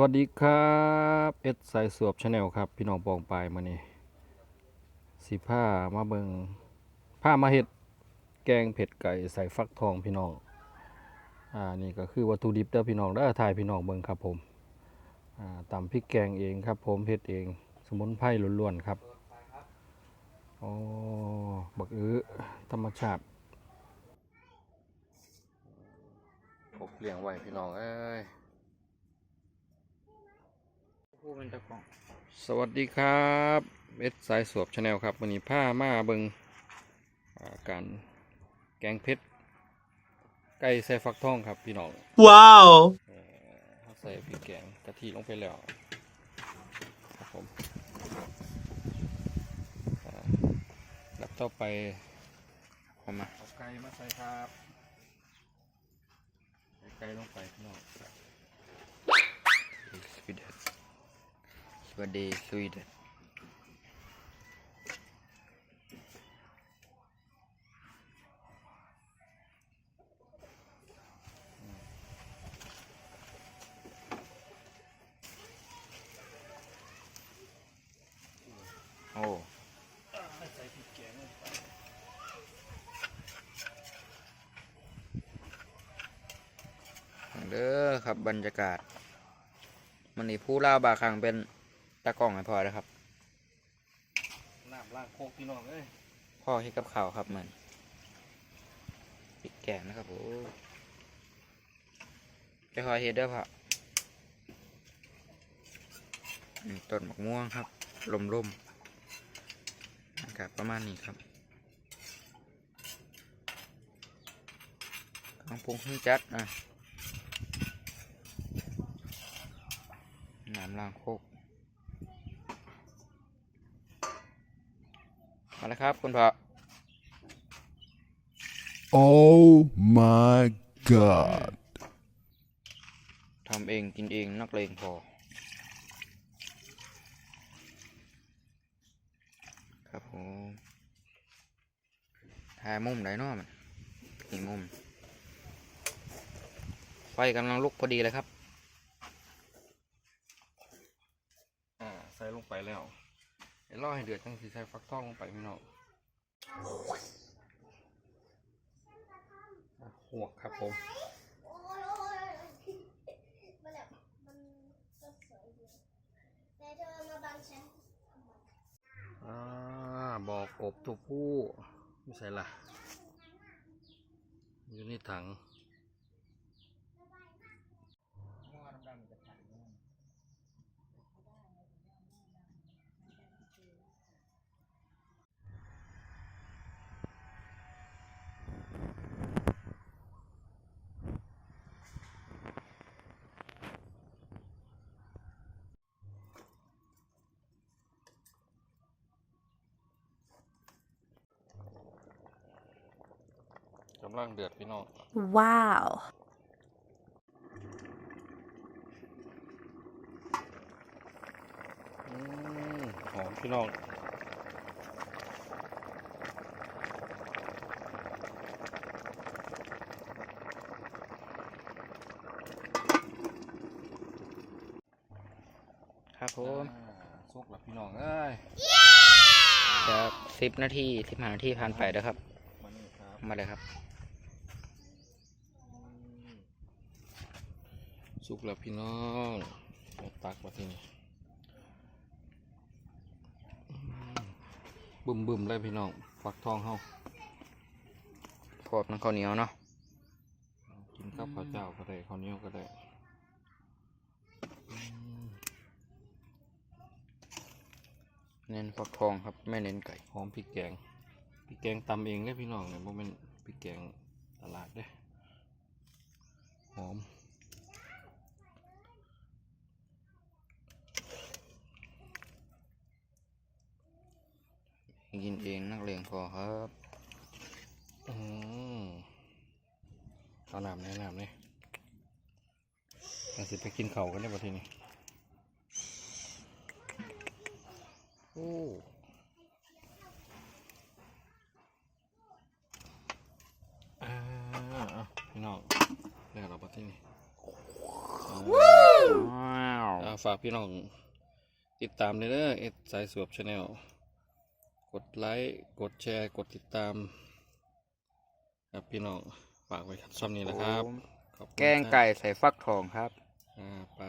วัสดีครับเอสสายสวบชาแนลครับ พี่น้องปองปลายมานี่สีผ้ามาเบิงผ้ามาเห็ดแกงเผ็ดไก่ใส่ฟักทองพี่น้องอ่านี่ก็คือวัตถุดิบเด้อพี่น้องได้อถ่ายพี่น้องเบิงครับผมอ่าตำพริกแกงเองครับ ผมเผ็ดเอง สมุนไพรล้วนๆครับอ๋อบักอื้อธรรมชาติผมเลี้ยงไว้พี่น้องเอ้ย ผู้เป็นตะกล่องสวัสดีครับเอสสายสวบชาแนลครับวันนี้ผ้ามาเบิงอ่าการแกงเพชรไก่ใส่ฟักทองครับพี่น้อง Wow! เอ่อเราใส่พริกแกงกะทิลงไปแล้วครับผมอ่าแล้วต่อไปเอามาเอาไก่มาใส่ครับใส่ไก่ลงไปพี่น้อง สวีเดนส วัสดีสวีเดนโอ้เด้อครับบรรยากาศ มันนี่ผู้เล่าบาคังเป็น ตะกล่องให้พอแล้วครับน้ำล้างโคกพี่น้องเอ้ยพ่อให้กับข่าวครับมันปิดแกงนะครับโอ้จะคอยเฮ็ดเด้อพ่ออืมต้นมะม่วงครับลมลมๆอากาศประมาณนี้ครับข้างปรุงเครื่องจัดอะน้ำล้างโคก มาแล้วครับ คุณพ่อ Oh my god. ทำเองกินเองนักเลงพอ ครับผมถ่ายมุมไหนเนาะมันอีกมุม ไฟกำลังลุกพอดีเลยครับ อ่าใส่ลงไปแล้วเดี๋ยวรอให้เดือดจังสิใส่ฟักทองลงไปพี่น้องอ่วครับผมอ่าบังฉันทำไมอ่าบอกกบตัวผู้ไม่ใช่ล่ะ อยู่ในถัง กำลังเดือดพี่น้อง Wow. อืมหอมพี่น้องครับผมอ่าสุกแล้วพี่น้องเอ้ยจะสิบนาทีสิบห้านาทีผ่านไปแล้วครับ มานี่ครับมาเลยครับ สุกแล้วพี่น้องตักมาทีนี่มบึมบึมๆเลยพี่น้องฟักทองเฮาพอบน้ำข้าวเหนียวเนาะกินกับข้าวเจ้าก็ได้ข้าวเหนียวก็ได้เน้นฟักทองครับไม่เน้นไก่หอมพริกแกงพริกแกงตำเองเลยพี่น้องเนี่ยบ่แม่นพริกแกงตลาดเด้หอม กินเองนักเลงพอครับอืมเอาน้ำแนะน้ำเนี่ยมาสิไปกินเข่าวกันได้ป่ะทีนี้โอ้อ่าเอาพี่น้องได้แล้วป่ะทีนี้ว้าวฝากพี่น้อง ติดตามเด้อเอ็ดสายสวบชาแนล กดไลค์ กดแชร์ กดติดตาม ครับพี่น้อง ฝากไว้ครับซ้ำนี้นะครับแกงไก่ใส่ฟักทองครับ อ่าไป